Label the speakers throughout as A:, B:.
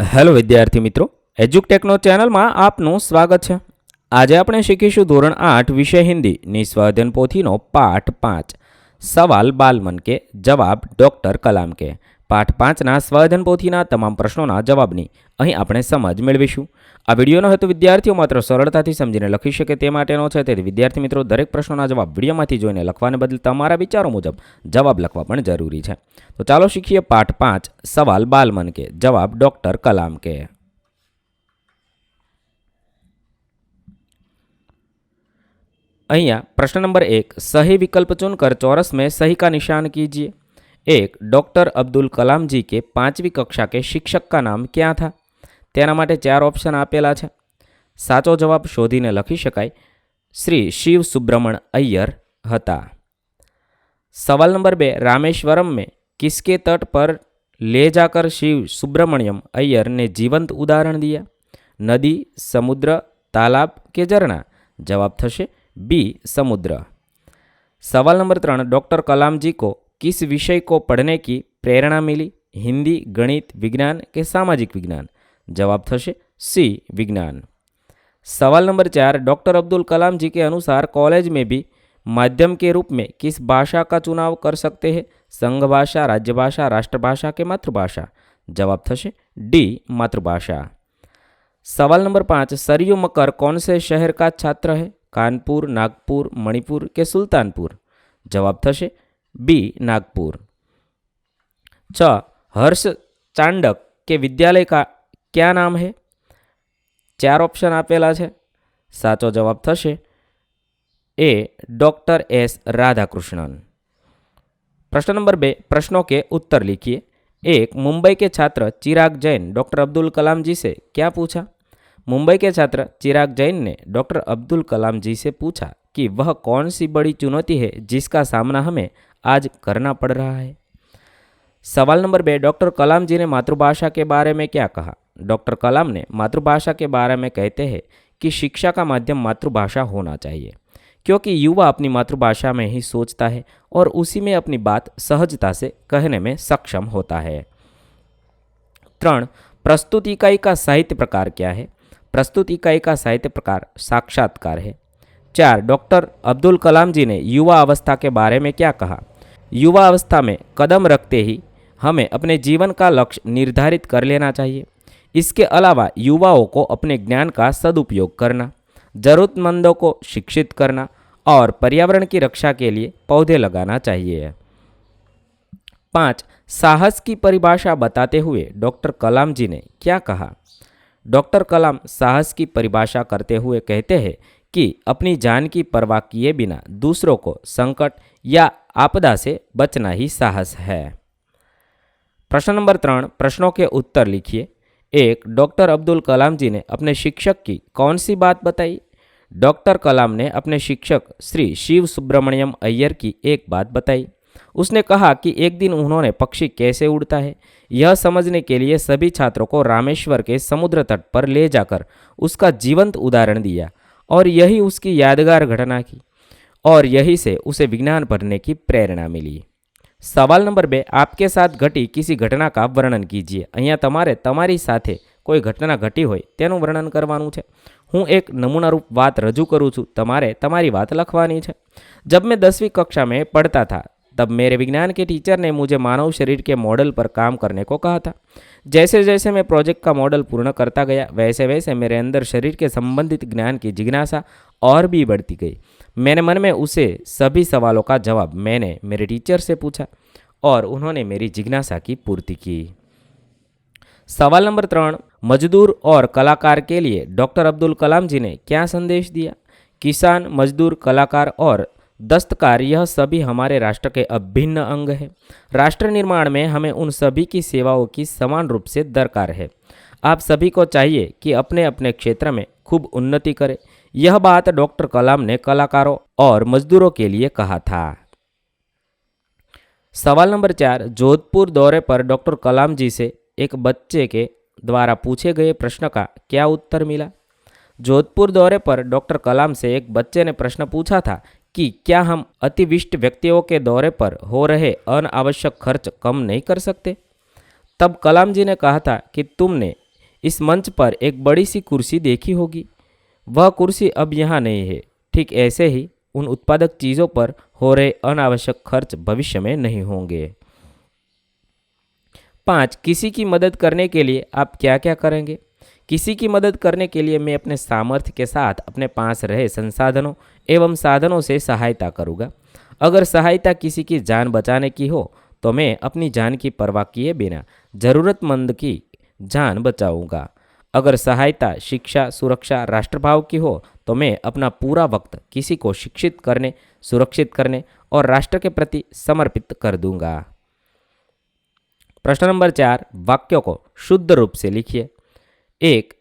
A: Hello વિદ્યાર્થી મિત્રો, એજ્યુકટેકનો ચેનલમાં આપનું સ્વાગત છે. આજે આપણે શીખીશું ધોરણ આઠ વિષય હિન્દી, નિસ્વાધન પોથીનો પાઠ પાંચ. સવાલ બાલમન કે જવાબ ડૉક્ટર કલામ કે. પાઠ પાંચના સ્વાધન પોથીના તમામ પ્રશ્નોના જવાબની અહીં આપણે સમજ મેળવીશું. આ વિડીયોનો હેતુ વિદ્યાર્થીઓ માત્ર સરળતાથી સમજીને લખી શકે તે માટેનો છે, તેથી વિદ્યાર્થી મિત્રો દરેક પ્રશ્નોના જવાબ વિડીયોમાંથી જોઈને લખવાને બદલે તમારા વિચારો મુજબ જવાબ લખવા પણ જરૂરી છે. તો ચાલો શીખીએ પાઠ પાંચ, સવાલ બાલમન કે જવાબ ડૉક્ટર કલામ કે. અહીંયા પ્રશ્ન નંબર એક, સહી વિકલ્પ ચૂન કર ચોરસ મેં સહી કા નિશાન કીજીએ. एक डॉक्टर अब्दुल कलाम जी के पांचवी कक्षा के शिक्षक का नाम क्या था તેના માટે ચાર ઓપ્શન આપેલા છે સાચો જવાબ શોધીને લખી શકાય શ્રી શિવ સુબ્રમણ અય્યર હતા सवाल नंबर बे रामेश्वरम में किसके तट पर ले जाकर शिव सुब्रमण्यम अय्यर ने जीवंत उदाहरण दिया नदी समुद्र तालाब के झरना जवाब थशे बी समुद्र सवाल नंबर त्रण डॉक्टर कलाम जी को किस विषय को पढ़ने की प्रेरणा मिली? हिंदी, गणित, विज्ञान के सामाजिक विज्ञान। जवाब थशे सी, विज्ञान। सवाल नंबर चार, डॉक्टर अब्दुल कलाम जी के अनुसार कॉलेज में भी माध्यम के रूप में किस भाषा का चुनाव कर सकते हैं? संघ भाषा, राज्य भाषा राष्ट्रभाषा के मातृभाषा। जवाब थशे डी, मातृभाषा। सवाल नंबर पाँच, सरयू मकर कौन से शहर का छात्र है? कानपुर, नागपुर, मणिपुर के सुल्तानपुर। जवाब थशे बी नागपुर छ हर्ष चांडक के विद्यालय का क्या नाम है ચાર ઓપ્શન આપેલા છે સાચો જવાબ થશે ए डॉक्टर एस राधाकृष्णन प्रश्न नंबर बे प्रश्नों के उत्तर लिखिए एक मुंबई के छात्र चिराग जैन डॉक्टर अब्दुल कलाम जी से क्या पूछा मुंबई के छात्र चिराग जैन ने डॉक्टर अब्दुल कलाम जी से पूछा कि वह कौन सी बड़ी चुनौती है जिसका सामना हमें आज करना पड़ रहा है। सवाल नंबर बे, डॉक्टर कलाम जी ने मातृभाषा के बारे में क्या कहा? डॉक्टर कलाम ने मातृभाषा के बारे में कहते हैं कि शिक्षा का माध्यम मातृभाषा होना चाहिए, क्योंकि युवा अपनी मातृभाषा में ही सोचता है और उसी में अपनी बात सहजता से कहने में सक्षम होता है। त्रण प्रस्तुत इकाई का साहित्य प्रकार क्या है? प्रस्तुत इकाई का साहित्य प्रकार साक्षात्कार है। चार डॉक्टर अब्दुल कलाम जी ने युवा अवस्था के बारे में क्या कहा। युवा अवस्था में कदम रखते ही हमें अपने जीवन का लक्ष्य निर्धारित कर लेना चाहिए। इसके अलावा युवाओं को अपने ज्ञान का सदुपयोग करना, ज़रूरतमंदों को शिक्षित करना और पर्यावरण की रक्षा के लिए पौधे लगाना चाहिए। पाँच, साहस की परिभाषा बताते हुए डॉक्टर कलाम जी ने क्या कहा? डॉक्टर कलाम साहस की परिभाषा करते हुए कहते हैं कि अपनी जान की परवाह किए बिना दूसरों को संकट या आपदा से बचना ही साहस है। प्रश्न नंबर त्रण, प्रश्नों के उत्तर लिखिए। एक, डॉक्टर अब्दुल कलाम जी ने अपने शिक्षक की कौन सी बात बताई? डॉक्टर कलाम ने अपने शिक्षक श्री शिव सुब्रमण्यम अय्यर की एक बात बताई। उसने कहा कि एक दिन उन्होंने पक्षी कैसे उड़ता है? यह समझने के लिए सभी छात्रों को रामेश्वर के समुद्र तट पर ले जाकर उसका जीवंत उदाहरण दिया। और यही उसकी यादगार घटना की और यही से उसे विज्ञान पढ़ने की प्रेरणा मिली સવાલ નંબર બે આપકે સાથ ઘટી કિસી ઘટના કા વર્ણન કીજીએ અહીંયા તમારે તમારી સાથે કોઈ ઘટના ઘટી હોય તેનું વર્ણન કરવાનું છે હું એક નમૂનારૂપ વાત રજૂ કરું છું તમારે તમારી વાત લખવાની છે जब मैं दसवीं कक्षा में पढ़ता था तब मेरे विज्ञान के टीचर ने मुझे मानव शरीर के मॉडल पर काम करने को कहा था जैसे जैसे मैं प्रोजेक्ट का मॉडल पूर्ण करता गया, वैसे वैसे मेरे अंदर शरीर के संबंधित ज्ञान की जिज्ञासा और भी बढ़ती गई। मैंने मन में उसे सभी सवालों का जवाब मैंने मेरे टीचर से पूछा और उन्होंने मेरी जिज्ञासा की पूर्ति की। सवाल नंबर त्रण, मजदूर और कलाकार के लिए डॉक्टर अब्दुल कलाम जी ने क्या संदेश दिया? किसान, मजदूर, कलाकार और दस्तकार, यह सभी हमारे राष्ट्र के अभिन्न अंग है। राष्ट्र निर्माण में हमें उन सभी की सेवाओं की समान रूप से दरकार है। आप सभी को चाहिए कि अपने अपने क्षेत्र में खूब उन्नति करें। यह बात डॉक्टर कलाम ने कलाकारों और मजदूरों के लिए कहा था। सवाल नंबर चार, जोधपुर दौरे पर डॉक्टर कलाम जी से एक बच्चे के द्वारा पूछे गए प्रश्न का क्या उत्तर मिला? जोधपुर दौरे पर डॉक्टर कलाम से एक बच्चे ने प्रश्न पूछा था कि क्या हम अतिविष्ट व्यक्तियों के दौरे पर हो रहे अनावश्यक खर्च कम नहीं कर सकते? तब कलाम जी ने कहा था कि तुमने इस मंच पर एक बड़ी सी कुर्सी देखी होगी। वह कुर्सी अब यहाँ नहीं है। ठीक ऐसे ही उन उत्पादक चीज़ों पर हो रहे अनावश्यक खर्च भविष्य में नहीं होंगे। पाँच, किसी की मदद करने के लिए आप क्या क्या करेंगे? किसी की मदद करने के लिए मैं अपने सामर्थ्य के साथ अपने पास रहे संसाधनों एवं साधनों से सहायता करूँगा। अगर सहायता किसी की जान बचाने की हो तो मैं अपनी जान की परवाह किए बिना ज़रूरतमंद की जान बचाऊँगा। अगर सहायता, शिक्षा, सुरक्षा, राष्ट्रभाव की हो तो मैं अपना पूरा वक्त किसी को शिक्षित करने, सुरक्षित करने और राष्ट्र के प्रति समर्पित कर दूँगा। प्रश्न नंबर चार, वाक्यों को शुद्ध रूप से लिखिए। एक,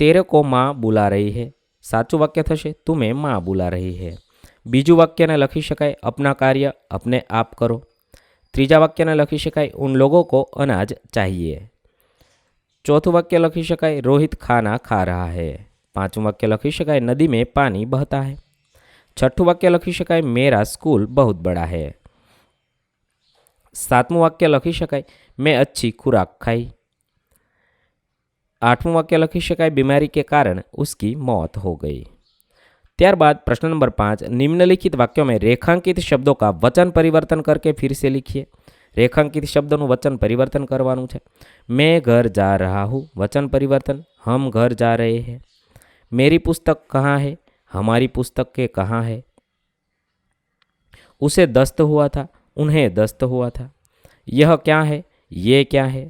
A: तेरे को माँ बुला रही है। સાચું વાક્ય થશે તુમે માં બોલા રહી હે બીજું વાક્યને લખી શકાય अपना कार्य अपने आप करो ત્રીજા વાક્યને લખી શકાય उन लोगों को अनाज चाहिए चौथું वाक्य લખી શકાય रोहित खाना खा रहा है પાંચમું વાક્ય લખી શકાય नदी में पानी बहता है छठું वाक्य લખી શકાય मेरा स्कूल बहुत बड़ा है सातमुं वाक्य લખી શકાય मैं अच्छी खुराक खाई आठवां वाक्य लखी शकाय बीमारी के कारण उसकी मौत हो गई ત્યારબાદ પ્રશ્ન નંબર પાંચ નિમ્નલિખિત વાક્યોं में રેખાંકિત શબ્દો का વચન પરિવર્તન करके फिर से लिखिए રેખાંકિત શબ્દોનું વચન પરિવર્તન કરવાનું છે मैं घर जा रहा हूँ वचन परिवर्तन हम घर जा रहे हैं मेरी पुस्तक कहाँ है हमारी पुस्तक के कहाँ है उसे दस्त हुआ था उन्हें दस्त हुआ था यह क्या है ये क्या है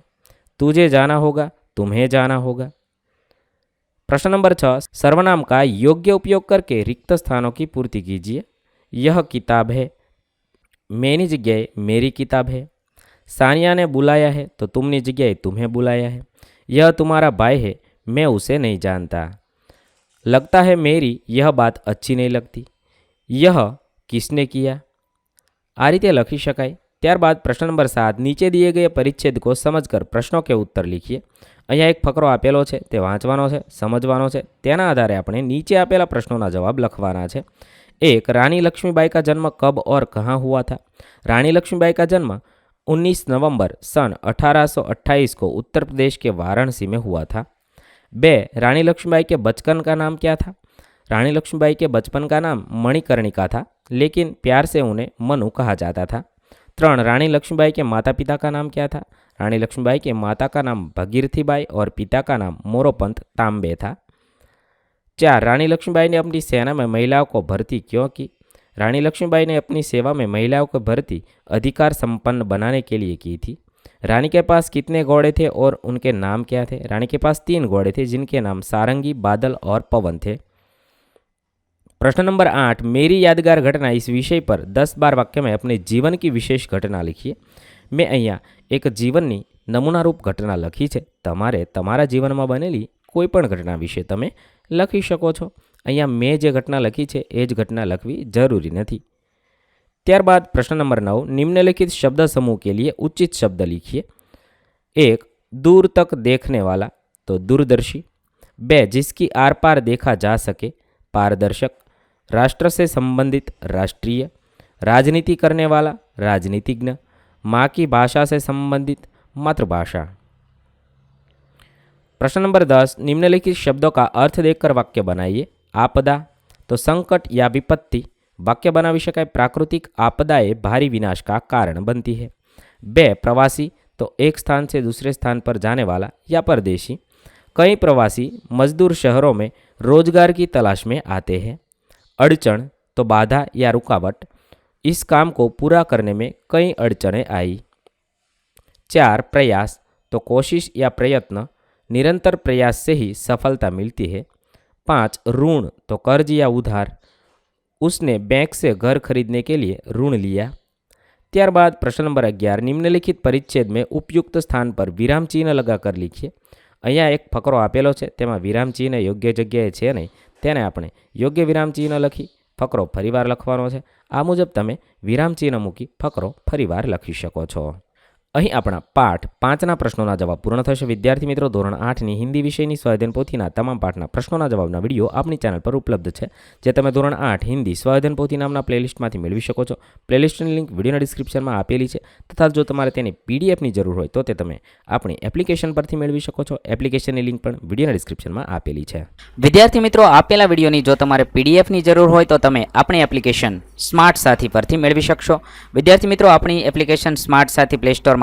A: तुझे जाना होगा तुम्हें जाना होगा। प्रश्न नंबर छः, सर्वनाम का योग्य उपयोग करके रिक्त स्थानों की पूर्ति कीजिए। यह किताब है। मेरी जगह मेरी किताब है। सानिया ने बुलाया है तो तुमने जगह तुम्हें बुलाया है। यह तुम्हारा भाई है, मैं उसे नहीं जानता। लगता है मेरी यह बात अच्छी नहीं लगती। यह किसने किया? आ રીતે લખી શકાય ત્યારબાદ प्रश्न नंबर सात, नीचे दिए गए परिच्छेद को समझकर प्रश्नों के उत्तर लिखिए। અહીંયા એક ફકરો આપેલો છે તે વાંચવાનો છે સમજવાનો છે તેના આધારે આપણે નીચે આપેલા પ્રશ્નોના જવાબ લખવાના છે एक रानी लक्ष्मीबाई का जन्म कब और कहाँ हुआ था रानी लक्ष्मीबाई का जन्म 19 नवंबर सन 1828 को उत्तर प्रदेश के वाराणसी में हुआ था बे रानी लक्ष्मीबाई के बचपन का नाम क्या था रानी लक्ष्मीबाई के बचपन का नाम मणिकर्णिका था लेकिन प्यार से उन्हें मनु कहा जाता था त्रण रानी लक्ष्मीबाई के माता पिता का नाम क्या था रानी लक्ष्मीबाई के माता का नाम भगीरथीबाई और पिता का नाम मोरोपंत तांबे था। चार, रानी लक्ष्मीबाई ने अपनी सेना में महिलाओं को भर्ती क्यों की? रानी लक्ष्मीबाई ने अपनी सेवा में महिलाओं को भर्ती अधिकार संपन्न बनाने के लिए की थी। रानी के पास कितने घोड़े थे और उनके नाम क्या थे? रानी के पास तीन घोड़े थे, जिनके नाम सारंगी, बादल और पवन थे। प्रश्न नंबर आठ, मेरी यादगार घटना इस विषय पर दस बार वाक्य में अपने जीवन की विशेष घटना लिखिए। મેં અહીંયા એક જીવનની નમૂનારૂપ ઘટના લખી છે તમારે તમારા જીવનમાં બનેલી કોઈ પણ ઘટના વિશે તમે લખી શકો છો અહીંયા મેં જે ઘટના લખી છે એ જ ઘટના લખવી જરૂરી નથી ત્યારબાદ પ્રશ્ન નંબર નવ નિમ્નલિખિત શબ્દ समूह के लिए उचित शब्द लिखिए एक दूर तक देखने वाला तो दूरदर्शी बे जिसकी आर पार देखा जा सके पारदर्शक राष्ट्र से संबंधित राष्ट्रीय राजनीति करने वाला राजनीतिज्ञ माँ की भाषा से संबंधित मातृभाषा। प्रश्न नंबर दस, निम्नलिखित शब्दों का अर्थ देखकर वाक्य बनाइए। आपदा तो संकट या विपत्ति। वाक्य बना बनावी शकाय प्राकृतिक आपदाएँ भारी विनाश का कारण बनती है। बे, प्रवासी तो एक स्थान से दूसरे स्थान पर जाने वाला या परदेशी। कई प्रवासी मजदूर शहरों में रोज़गार की तलाश में आते हैं। अड़चन तो बाधा या रुकावट। इस काम को पूरा करने में कई अड़चनें आई चार प्रयास तो कोशिश या प्रयत्न निरंतर प्रयास से ही सफलता मिलती है पाँच ऋण तो कर्ज या उधार उसने बैंक से घर खरीदने के लिए ऋण लिया ત્યારબાદ પ્રશ્ન નંબર અગિયાર નિમ્નલિખિત પરિચ્છેદ મેં ઉપયુક્ત સ્થાન પર વિરામ ચિહ્ન લગાકર લીખીએ અહીંયા એક ફકરો આપેલો છે તેમાં વિરામ ચિહ્ન યોગ્ય જગ્યાએ છે નહીં તેને આપણે યોગ્ય વિરામ ચિહ્ન લખી ફકરો ફરીવાર લખવાનો છે આ મુજબ તમે વિરામચિહ્ન મૂકી ફકરો ફરીવાર લખી શકો છો.
B: અહીં આપણા પાઠ પાંચના પ્રશ્નોના જવાબ પૂર્ણ થશે. વિદ્યાર્થી મિત્રો, ધોરણ આઠની હિન્દી વિષયની સ્વાધ્યન પોથીના તમામ પાઠના પ્રશ્નોના જવાબના વીડિયો આપણી ચેનલ પર ઉપલબ્ધ છે, જે તમે ધોરણ આઠ હિન્દી સ્વાધ્યન પોથી નામના પ્લેલિસ્ટમાંથી મેળવી શકો છો. પ્લેલિસ્ટની લિંક વિડીયોના ડિસ્ક્રિપ્શનમાં આપેલી છે. તથા જો તમારે તેની પીડીએફની જરૂર હોય તો તે તમે આપણી એપ્લિકેશન પરથી મેળવી શકો છો. એપ્લિકેશનની લિંક પણ વિડીયોના ડિસ્ક્રિપ્શનમાં આપેલી છે.
A: વિદ્યાર્થી મિત્રો, આપેલા વિડીયોની જો તમારે પીડીએફની જરૂર હોય તો તમે આપણી એપ્લિકેશન સ્માર્ટ સાથી પરથી મેળવી શકશો. વિદ્યાર્થી મિત્રો, આપણી એપ્લિકેશન સ્માર્ટ સાથી પ્લે સ્ટોરમાં